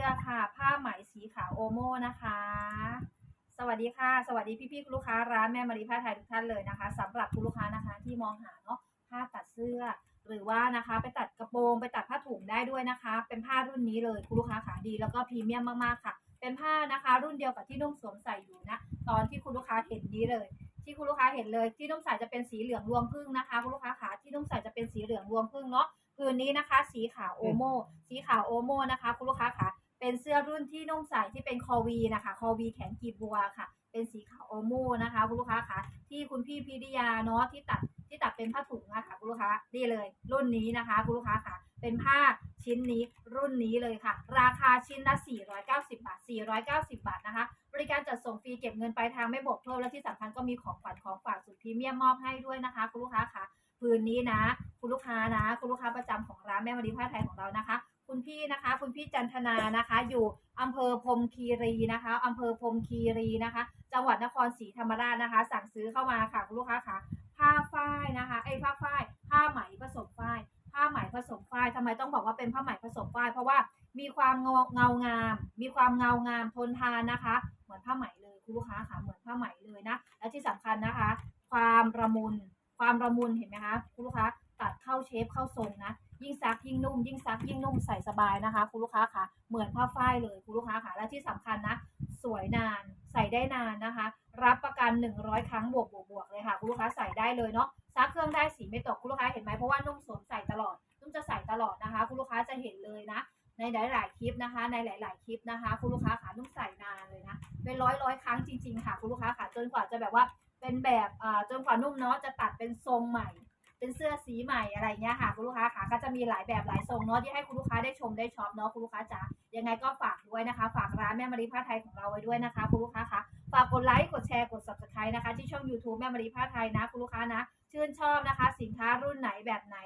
สื้อค่ะ ผ้าไหมสีขาวโอโม่นะคะ สวัสดีค่ะ สวัสดีพี่ๆคุลูกค้าร้านแม่มารีผ้าไทยทุกท่านเลยนะคะสำหรับคุณลูกค้านะคะที่มองหาเนาะผ้าตัดเสื้อ หรือว่านะคะ ไปตัดกระโปรงไปตัดผ้าถุงได้ด้วยนะคะ เป็นผ้ารุ่นนี้เลยคุณลูกค้าขาดีแล้วก็พรีเมียมมากๆค่ะ เป็นผ้านะคะรุ่นเดียวกับที่นุ่มสวมใส่อยู่นะตอนที่คุณลูกค้าเห็นนี้เลยที่คุณลูกค้าเห็นเลยที่นุ่มใส่จะเป็นสีเหลืองรวงพึ่งนะคะคุณลูกค้าขาที่นุ่มใส่จะเป็นสีเหลืองรวงพึ่งเนาะผืนนี้นะคะ สีขาวโอโมสีขาวโอโมนะคะ คุณลูกค้าขา เป็นเสื้อรุ่นที่นุ่มใส่ที่เป็นคอวีนะคะ คอวีแขนกีบบัวค่ะ เป็นสีขาวโอโมนะคะคุณลูกค้าขาที่คุณพี่พิริยาเนาะที่ตัดที่ตัดเป็นผ้าถุงอะคะคุณลูกค้านี่เลย รุ่นนี้นะคะคุณลูกค้าค่ะ เป็นผ้าชิ้นนี้รุ่นนี้เลยค่ะ ราคาชิ้นละ 490 บาท 490 บาทนะคะ บริการจัดส่งฟรีเก็บเงินปลายทางไม่บวกเพิ่มและที่สำคัญก็มีของขวัญของฝากสุดพรีเมียมมอบให้ด้วยนะคะคุณลูกค้าค่ะพื้นนี้นะ คุณลูกค้านะ คุณลูกค้าประจำของร้านแม่มารีผ้าไทยของเรานะคะ คุณพี่นะคะ คุณพี่จันทนานะคะ อยู่อำเภอพรมคีรีนะคะอำเภอพรมคีรีนะคะ จังหวัดนครศรีธรรมราชนะคะ สั่งซื้อเข้ามาค่ะคุณลูกค้าค่ะผ้าฝ้ายนะคะไอ้ผ้าฝ้ายผ้าไหมผสมฝ้าย ผ้าไหมผสมฝ้ายทำไมต้องบอกว่าเป็นผ้าไหมผสมฝ้าย เพราะว่ามีความเงาเงางาม มีความเงางามทนทานนะคะ เหมือนผ้าไหมเลยคุณลูกค้าค่ะเหมือนผ้าไหมเลยนะ และที่สำคัญนะคะ ความระมุนความระมุนเห็นไหมคะคุณลูกค้าตัดเข้าเชฟเข้าทรงนะ ยิ่งซักยิ่งนุ่ม ยิ่งซักยิ่งนุ่มใส่สบายนะคะคุณลูกค้าค่ะเหมือนผ้าฝ้ายเลยคุณลูกค้าค่ะและที่สำคัญนะ สวยนานใส่ได้นานนะคะ รับประกัน 100 ครั้งบวกบวกบวกเลยค่ะคุณลูกค้าใส่ได้เลยเนาะซักเครื่องได้สีไม่ตกคุณลูกค้าเห็นไหมเพราะว่านุ่มสวมใส่ตลอดนุ่มจะใส่ตลอดนะคะคุณลูกค้าจะเห็นเลยนะในหลาย ๆ คลิปนะคะ ในหลาย ๆ คลิปนะคะ คุณลูกค้าขานุ่มใส่นานเลยนะ เป็นร้อยร้อยครั้งจริง ๆ ค่ะ คุณลูกค้าขาจนกว่าจะแบบว่าเป็นแบบอ่าจนกว่านุ่มเนาะจะตัดเป็นทรงใหม่ เป็นเสื้อสีใหม่อะไรเงี้ยค่ะคุณลูกค้าค่ะก็จะมีหลายแบบหลายทรงเนาะที่ให้คุณลูกค้าได้ชมได้ช็อปเนาะคุณลูกค้าจ๋ายังไงก็ฝากด้วยนะคะ ฝากร้านแม่มารีผ้าไทยของเราไว้ด้วยนะคะคุณลูกค้าค่ะฝากกดไลค์กดแชร์กด subscribe นะคะ ที่ช่อง YouTube แม่มารีผ้าไทยนะคุณลูกค้านะชื่นชอบนะคะ สินค้ารุ่นไหนแบบไหน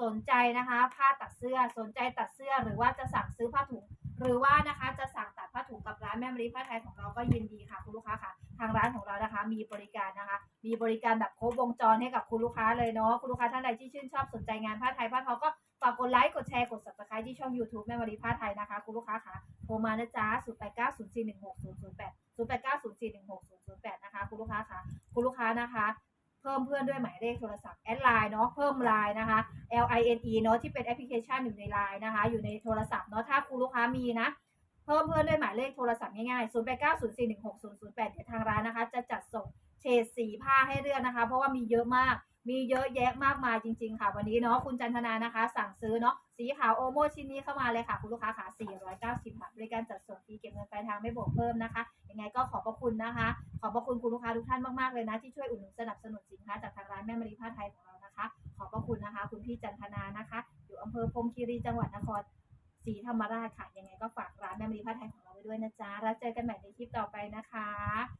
สนใจนะคะ ผ้าตัดเสื้อสนใจตัดเสื้อหรือว่าจะสั่งซื้อผ้าถุงหรือว่านะคะจะสั่งตัดผ้าถุงกับร้านแม่มารีผ้าไทยของเราก็ยินดีค่ะคุณลูกค้าค่ะ ทางร้านของเรานะคะ มีบริการนะคะ มีบริการแบบครบวงจรให้กับคุณลูกค้าเลยเนาะคุณลูกค้าท่านใดที่ชื่นชอบสนใจงานผ้าไทยผ้าทอก็ฝากกดไลค์กดแชร์กด subscribe ที่ช่อง YouTube แม่มารีผ้าไทยนะคะ คุณลูกค้าค่ะโทรมานะจ๊ะ0 8 9 0 4 1 6 0 0 8 0 8 9 0 4 1 6 0 0 8 นะคะ คุณลูกค้าค่ะ คุณลูกค้านะคะเพิ่มเพื่อนด้วยหมายเลขโทรศัพท์แอดไลน์เนาะเพิ่มไลน์นะคะ L I N E เนาะที่เป็นแอปพลิเคชันอยู่ในไลน์นะคะ อยู่ในโทรศัพท์เนาะถ้าคุณลูกค้ามีนะ พิ่มเพื่อนด้วยหมายเลขโทรศัพท์ง่ายๆ 0 8 9 0 4 1 6 0 0 8เดี๋ยวทางร้านนะคะ จะจัดส่งเฉดสีผ้าให้เลือกนะคะ เพราะว่ามีเยอะมาก มีเยอะแยะมากมายจริง ๆ ค่ะ วันนี้เนาะคุณจันทนานะคะ สั่งซื้อเนาะสีขาวโอโมชิ้นนี้เข้ามาเลยค่ะ คุณลูกค้าค่ะ490 บาทบริการจัดส่งฟรีเก็บเงินปลายทางไม่บวกเพิ่มนะคะยังไงก็ขอบพระคุณนะคะ ขอบพระคุณคุณลูกค้าทุกท่านมากๆเลยนะ ที่ช่วยอุดหนุนสนับสนุนสินค้าจากทางร้านแม่มารีผ้าไทยของเรานะคะ ขอบพระคุณนะคะ คุณพี่จันทนานะคะ อยู่อำเภอพรมคีรีจังหวัดนคร ศรีธรรมราชค่ะ ยังไงก็ฝากร้านแม่มารีผ้าไทยของเราไว้ด้วยนะจ๊ะ แล้วเจอกันใหม่ในคลิปต่อไปนะคะ